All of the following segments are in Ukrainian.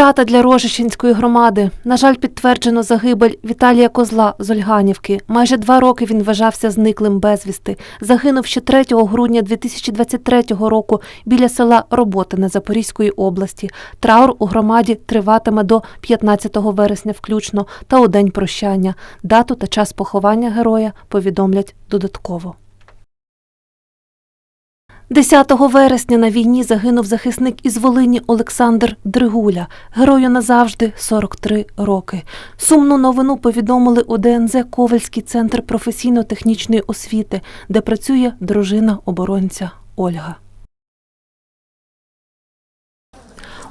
Втрата для Рожищенської громади. На жаль, підтверджено загибель Віталія Козла з Ольганівки. Майже два роки він вважався зниклим безвісти. Загинув ще 3 грудня 2023 року біля села Роботине Запорізької області. Траур у громаді триватиме до 15 вересня включно та у день прощання. Дату та час поховання героя повідомлять додатково. 10 вересня на війні загинув захисник із Волині Олександр Дригуля. Герою назавжди 43 роки. Сумну новину повідомили у ДНЗ Ковальський центр професійно-технічної освіти, де працює дружина оборонця Ольга.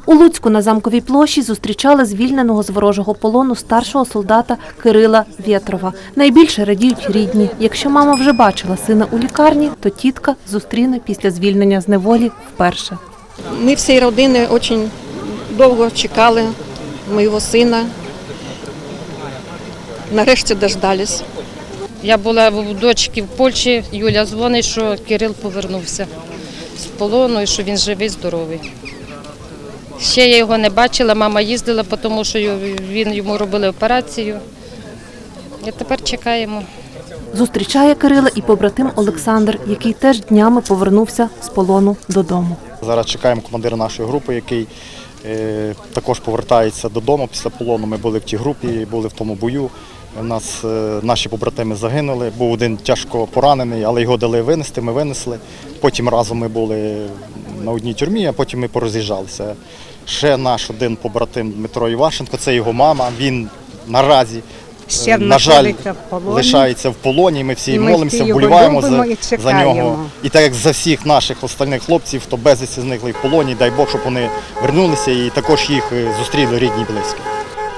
У Луцьку на замковій площі зустрічали звільненого з ворожого полону старшого солдата Кирила Вєтрова. Найбільше радіють рідні. Якщо мама вже бачила сина у лікарні, то тітка зустріне після звільнення з неволі вперше. Мы всей родины очень довго чекали моєго сина. Нарешті дождались. Я була у дочки в Польщі, Юля дзвонить, що Кирил повернувся з полону і що він живий, здоровий. Ще я його не бачила, мама їздила, тому що він йому робили операцію. І тепер чекаємо. Зустрічає Кирила і побратим Олександр, який теж днями повернувся з полону додому. Зараз чекаємо командира нашої групи, який е, також повертається додому після полону. Ми були в тій групі, були в тому бою. У нас е, наші побратими загинули. Був один тяжко поранений, але його дали винести. Ми винесли. Потім разом ми були на одній тюрмі, а потім ми пороз'їжджалися. Ще наш один побратим Дмитро Івашенко, це його мама. Він наразі. Ще е, на жаль, в полоні. лишається в полоні. Ми всі І ми молимося, вболіваємо за, за нього. І так як за всіх наших остальних хлопців, хто безвісті зникли в полоні, дай Бог, щоб вони вернулися і також їх е, зустріли рідні близькі.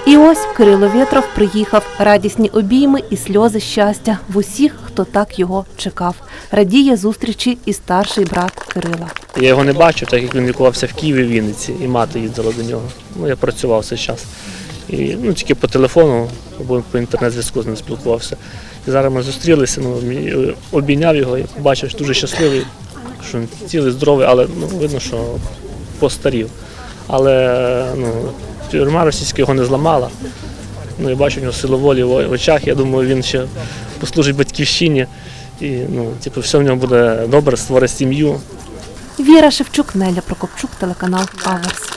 І ось Кирило Вєтров приїхав. Радісні обійми і сльози щастя в усіх, хто так його чекав. Радіє зустрічі і старший брат Кирила. Я його не бачив, так як він лікувався в Києві, Вінниці, і мати їздила до нього. Ну, я працював цей час. І ну, тільки по телефону або по інтернет-зв'язку з ним спілкувався. І зараз ми зустрілися, ну, обійняв його і побачив, що дуже щасливий, що він цілий, здоровий, але ну, видно, що постарів. Але ну, тюрма російська його не зламала. Ну, я бачу в нього силу волі в очах. Я думаю, він ще послужить батьківщині. І ну, типу, все в нього буде добре, створить сім'ю. Віра Шевчук, Неля Прокопчук, телеканал Аверс.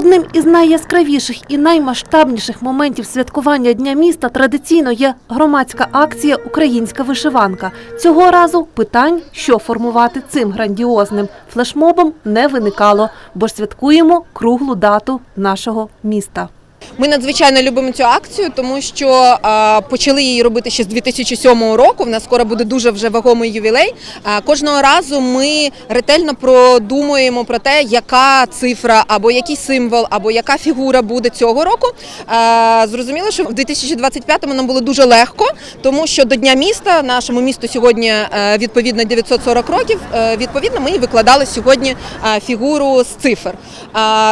Одним із найяскравіших і наймасштабніших моментів святкування Дня міста традиційно є громадська акція Українська вишиванка. Цього разу питань, що формувати цим грандіозним флешмобом, не виникало, бо ж святкуємо круглу дату нашого міста. Ми надзвичайно любимо цю акцію, тому що е, почали її робити ще з 2007 року. В нас скоро буде дуже вже вагомий ювілей. Е, кожного разу ми ретельно продумуємо про те, яка цифра або який символ, або яка фігура буде цього року. Е, зрозуміло, що в 2025-му нам було дуже легко, тому що до Дня міста нашому місту сьогодні відповідно 940 років. Відповідно, ми викладали сьогодні фігуру з цифр.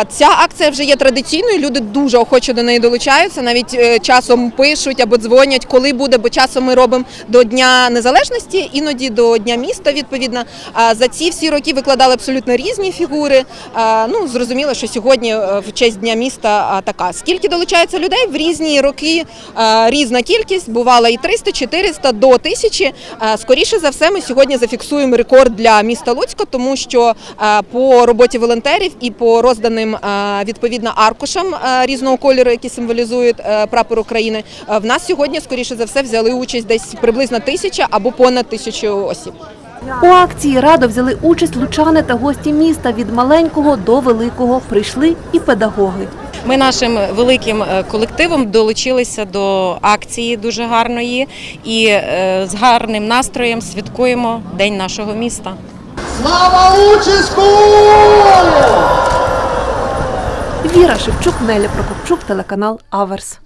Ця акція вже є традиційною. Люди дуже охоче до неї долучаються. Навіть е, часом пишуть або дзвонять, коли буде, бо часом ми робимо до Дня Незалежності, іноді до Дня міста. Відповідно, за ці всі роки викладали абсолютно різні фігури. Ну зрозуміло, що сьогодні е, в честь Дня міста така. Скільки долучається людей в різні роки, різна кількість. Бувала і 300, 400 до 1000. Е, Скоріше за все, ми сьогодні зафіксуємо рекорд для міста Луцька, тому що по роботі волонтерів і по розданим відповідно аркушам різного кольору, які символізують е, прапор України, е, в нас сьогодні скоріше за все взяли участь десь приблизно тисяча або понад тисячу осіб. У акції радо взяли участь лучани та гості міста від маленького до великого. Прийшли і педагоги. Ми нашим великим е, колективом долучилися до акції дуже гарної і з гарним настроєм святкуємо День нашого міста. Слава участку! Віра Шевчук, Неля Прокопчук, телеканал Аверс.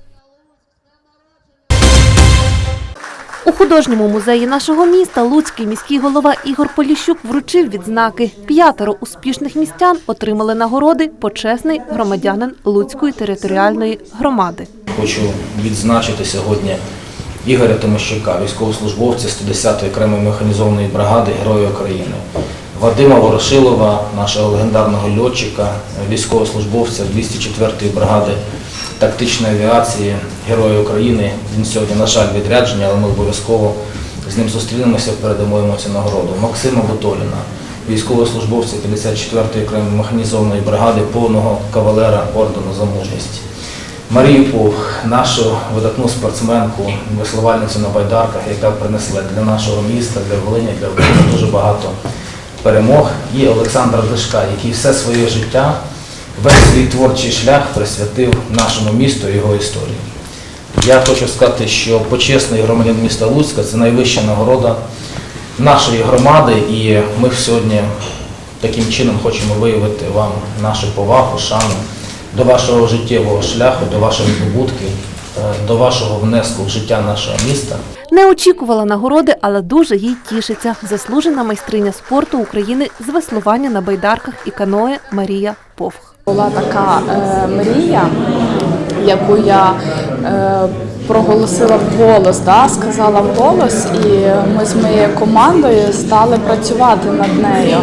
У художньому музеї нашого міста Луцький міський голова Ігор Поліщук вручив відзнаки. П'ятеро успішних містян отримали нагороди почесний громадянин Луцької територіальної громади. Хочу відзначити сьогодні Ігоря Тимощука, військовослужбовця 110-ї окремої механізованої бригади Герої України. Вадима Ворошилова, нашого легендарного льотчика, військовослужбовця 204-ї бригади тактичної авіації, Героя України. Він сьогодні, на жаль, відрядження, але ми обов'язково з ним зустрінемося, передамо йому цю нагороду. Максима Бутоліна, військовослужбовця 54-ї окремої механізованої бригади, повного кавалера ордену за мужність. Марію Пов, нашу видатну спортсменку, веслувальницю на байдарках, яка принесла для нашого міста, для Волині, для України дуже багато перемог. І Олександра Дишка, який все своє життя, весь свій творчий шлях присвятив нашому місту і його історії. Я хочу сказати, що почесний громадян міста Луцька це найвища нагорода нашої громади, і ми сьогодні таким чином хочемо виявити вам нашу повагу, шану до вашого життєвого шляху, до ваших здобутків, е, до вашого внеску в життя нашого міста. Не очікувала нагороди, але дуже їй тішиться. Заслужена майстриня спорту України з веслування на байдарках і каное Марія Повх. Була така е, мрія, яку я е, проголосила вголос, да, сказала вголос, і ми з моєю командою стали працювати над нею.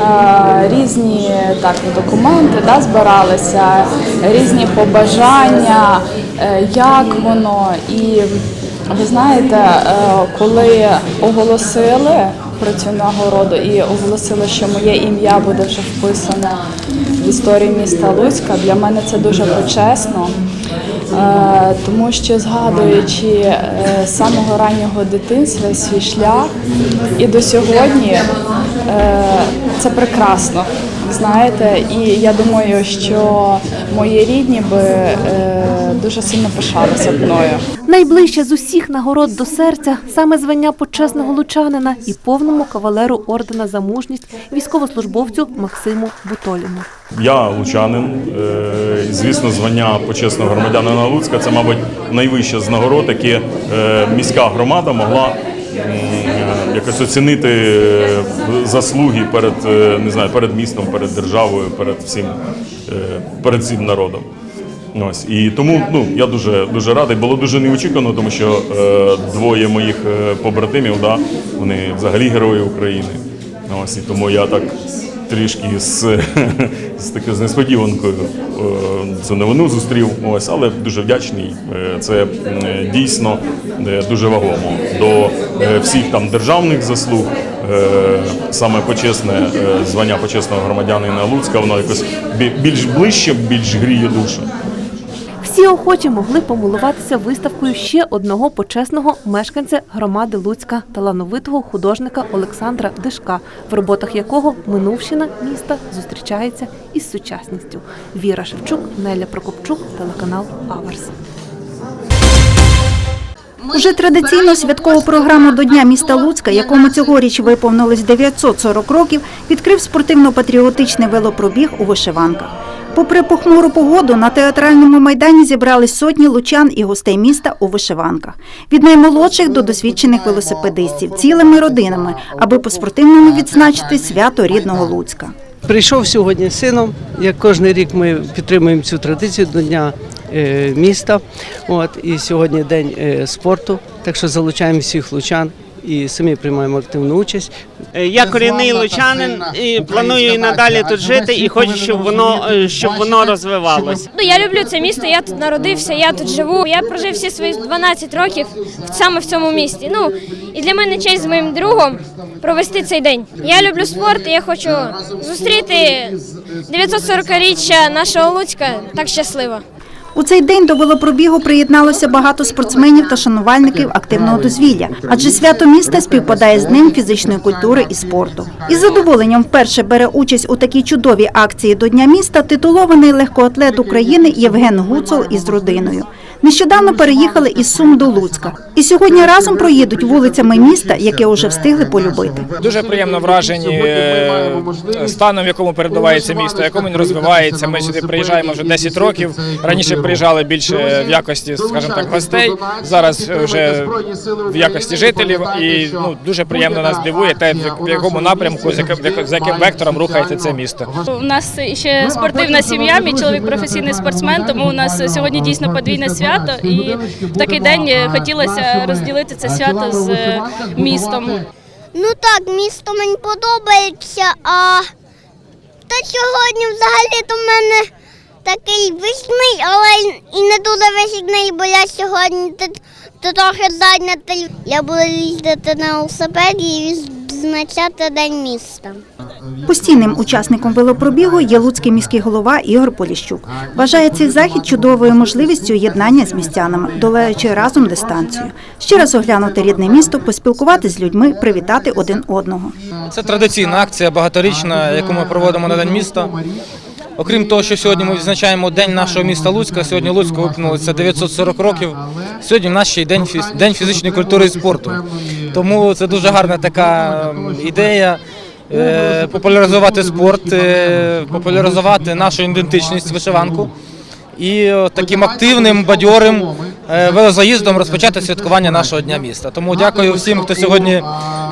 Е, різні так, документи да, збиралися, різні побажання, е, як воно. І ви знаєте, е, коли оголосили про цю нагороду і оголосили, що моє ім'я буде вже вписане в історію міста Луцька, для мене це дуже почесно, е, тому що згадуючи е, з самого раннього дитинства свій шлях і до сьогодні це прекрасно. Знаєте, і я думаю, що мої рідні би е, дуже сильно пишалися мною. Найближче з усіх нагород до серця саме звання почесного лучанина і повному кавалеру ордена за мужність військовослужбовцю Максиму Бутоліну. Я лучанин. Е, Звісно, звання почесного громадянина Луцька це, мабуть, найвище з нагород, які е, міська громада могла якось оцінити е, заслуги перед е, не знаю, перед містом, перед державою, перед всім, е, перед всім народом. Ось і тому ну я дуже дуже радий. Було дуже неочікувано, тому що е, двоє моїх побратимів, да, вони взагалі герої України. Ось і тому я так трішки з, з такою несподіванкою е, цю новину зустрів. Ось, але дуже вдячний. Е, Це дійсно е, дуже вагомо до всіх там державних заслуг. Саме почесне звання почесного громадянина Луцька, воно якось бі- більш ближче, більш гріє душу. Всі охочі могли помилуватися виставкою ще одного почесного мешканця громади Луцька, талановитого художника Олександра Дишка, в роботах якого минувщина міста зустрічається із сучасністю. Віра Шевчук, Неля Прокопчук, телеканал Аверс. Уже традиційну святкову програму до Дня міста Луцька, якому цьогоріч виповнилось 940 років, відкрив спортивно-патріотичний велопробіг у вишиванках. Попри похмуру погоду, на театральному майдані зібрались сотні лучан і гостей міста у вишиванках. Від наймолодших до досвідчених велосипедистів, цілими родинами, аби по-спортивному відзначити свято рідного Луцька. Прийшов сьогодні з сином. Як кожен рік ми підтримуємо цю традицію до Дня е, міста. От, і сьогодні день е, спорту, так що залучаємо всіх лучан і самі приймаємо активну участь. Е, Я корінний лучанин і планую і надалі тут жити, і хочу, щоб воно е, щоб воно розвивалося. Ну, я люблю це місто, я тут народився, я тут живу. Я прожив всі свої 12 років саме в цьому місті. Ну і для мене честь з моїм другом провести цей день. Я люблю спорт, і я хочу зустріти 940-річчя нашого Луцька так щасливо. У цей день до велопробігу приєдналося багато спортсменів та шанувальників активного дозвілля, адже свято міста співпадає з Днем фізичної культури і спорту. Із задоволенням вперше бере участь у такій чудовій акції до Дня міста титулований легкоатлет України Євген Гуцул із родиною. Нещодавно переїхали із Сум до Луцька. І сьогодні разом проїдуть вулицями міста, яке уже встигли полюбити. Дуже приємно вражені е, станом, в якому перебувається місто, в якому він розвивається. Ми сюди приїжджаємо вже 10 років. Раніше приїжджали більше в якості, скажімо так, гостей. Зараз вже в якості жителів. І ну дуже приємно нас дивує те, в якому напрямку, з яким, з яким вектором рухається це місто. У нас ще спортивна сім'я. Мій чоловік професійний спортсмен, тому у нас сьогодні дійсно подвійне свято. І в такий день хотілося розділити це свято з містом. Ну так, місто мені подобається, а та сьогодні взагалі то в мене такий вихідний, але і не дуже вихідний, бо я сьогодні трохи зайнятий. Я буду їздити на велосипеді і відзначати день міста. Постійним учасником велопробігу є луцький міський голова Ігор Поліщук. Вважає цей захід чудовою можливістю єднання з містянами, долаючи разом дистанцію. Ще раз оглянути рідне місто, поспілкуватися з людьми, привітати один одного. Це традиційна акція багаторічна, яку ми проводимо на День міста. Окрім того, що сьогодні ми відзначаємо День нашого міста Луцька. Сьогодні Луцьку виповнилося 940 років. Сьогодні в нас ще й день, фізичної культури і спорту. Тому це дуже гарна така ідея. Е, Популяризувати спорт, е, популяризувати нашу ідентичність, вишиванку і е, таким активним, бадьорим е, велозаїздом розпочати святкування нашого дня міста. Тому дякую всім, хто сьогодні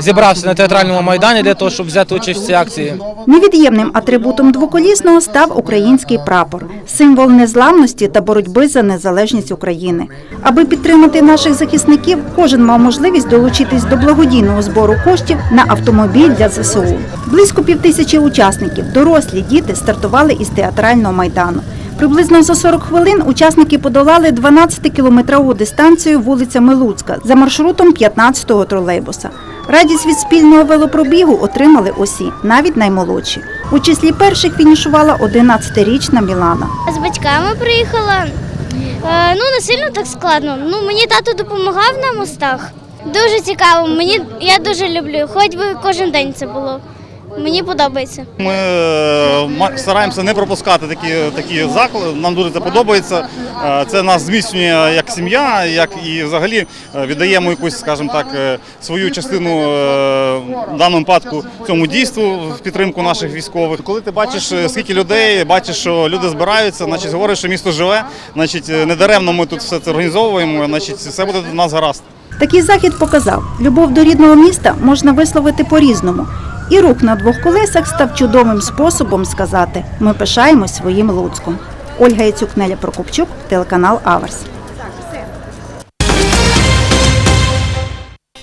зібрався на театральному майдані для того, щоб взяти участь в цій акції. Невід'ємним атрибутом двоколісного став український прапор, символ незламності та боротьби за незалежність України. Аби підтримати наших захисників, кожен мав можливість долучитись до благодійного збору коштів на автомобіль для ЗСУ. Близько півтисячі учасників, дорослі діти, стартували із театрального майдану. Приблизно за 40 хвилин учасники подолали 12-кілометрову дистанцію вулицями Луцька за маршрутом 15-го тролейбуса. Радість від спільного велопробігу отримали усі, навіть наймолодші. У числі перших фінішувала 11-річна Мілана. З батьками приїхала. Е, ну, не сильно так складно. Ну, мені тато допомагав на мостах. Дуже цікаво. Мені я дуже люблю. Хоч би кожен день це було. Мені подобається. Ми е, стараємося не пропускати такі, такі заклади. Нам дуже це подобається. Е, Це нас зміцнює як сім'я, як і взагалі е, віддаємо якусь, скажімо так, свою частину в даному випадку цьому дійству в підтримку наших військових. Коли ти бачиш, скільки людей, бачиш, що люди збираються, значить говориш, що місто живе, значить е, недаремно ми тут все це організовуємо, значить все буде до нас гаразд. Такий захід показав, любов до рідного міста можна висловити по-різному. І рух на двох колесах став чудовим способом сказати Ми пишаємось своїм Луцьком. Ольга Яцюк, Неля Прокопчук, телеканал Аверс.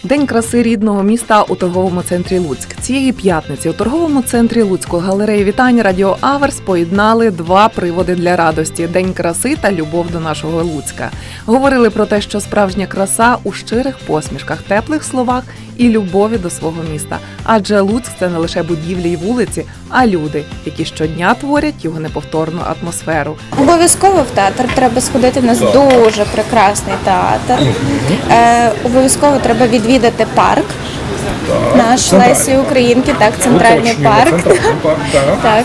День краси рідного міста у торговому центрі Луцьк. Цієї п'ятниці у торговому центрі Луцької галереї вітань Радіо Аверс поєднали два приводи для радості: День краси та любов до нашого Луцька. Говорили про те, що справжня краса у щирих посмішках, теплих словах і любові до свого міста. Адже Луцьк це не лише будівлі й вулиці, а люди, які щодня творять його неповторну атмосферу. Обов'язково в театр треба сходити. У нас дуже прекрасний театр. Е, обов'язково треба відвідати парк. Наш Лесі Українки, так, центральний парк. Так.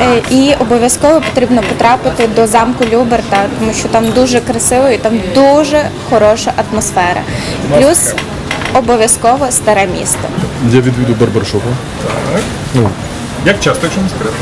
Е, І обов'язково потрібно потрапити до замку Люберта, тому що там дуже красиво і там дуже хороша атмосфера. Плюс обов'язково старе місто. Я відвідую барбершопи. Так. Ну, Як часто, якщо не секрет?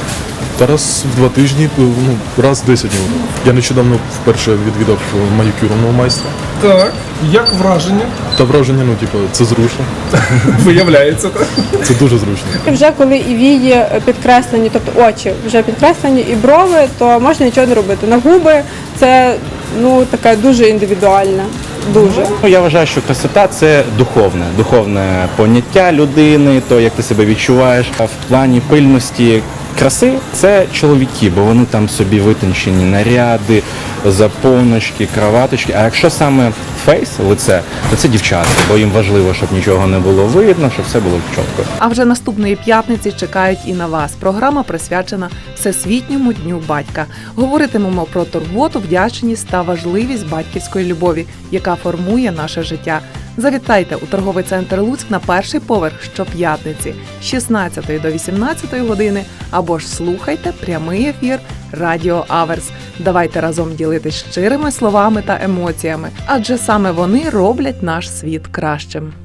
зараз в два тижні, ну, раз в 10 днів. Я нещодавно вперше відвідав манікюрного майстра. Так. Як враження? Та враження, ну, типу, це зручно. Виявляється, так? Це дуже зручно. І вже коли і вії підкреслені, тобто очі вже підкреслені, і брови, то можна нічого не робити. На губи це ну таке дуже індивідуальне. Дуже. Ну, я вважаю, що красота це духовне, духовне поняття людини, то як ти себе відчуваєш. В плані пильності краси це чоловіки, бо вони там собі витончені наряди, заповночки, краваточки. А якщо саме фейс, лице, то це дівчата, бо їм важливо, щоб нічого не було видно, щоб все було чітко. А вже наступної п'ятниці чекають і на вас. Програма присвячена Всесвітньому дню батька. Говоритимемо про турботу, вдячність та важливість батьківської любові, яка формує наше життя. Завітайте у торговий центр Луцьк на перший поверх щоп'ятниці з 16 до 18 години або ж слухайте прямий ефір Радіо Аверс. Давайте разом ділитись щирими словами та емоціями, адже саме вони роблять наш світ кращим.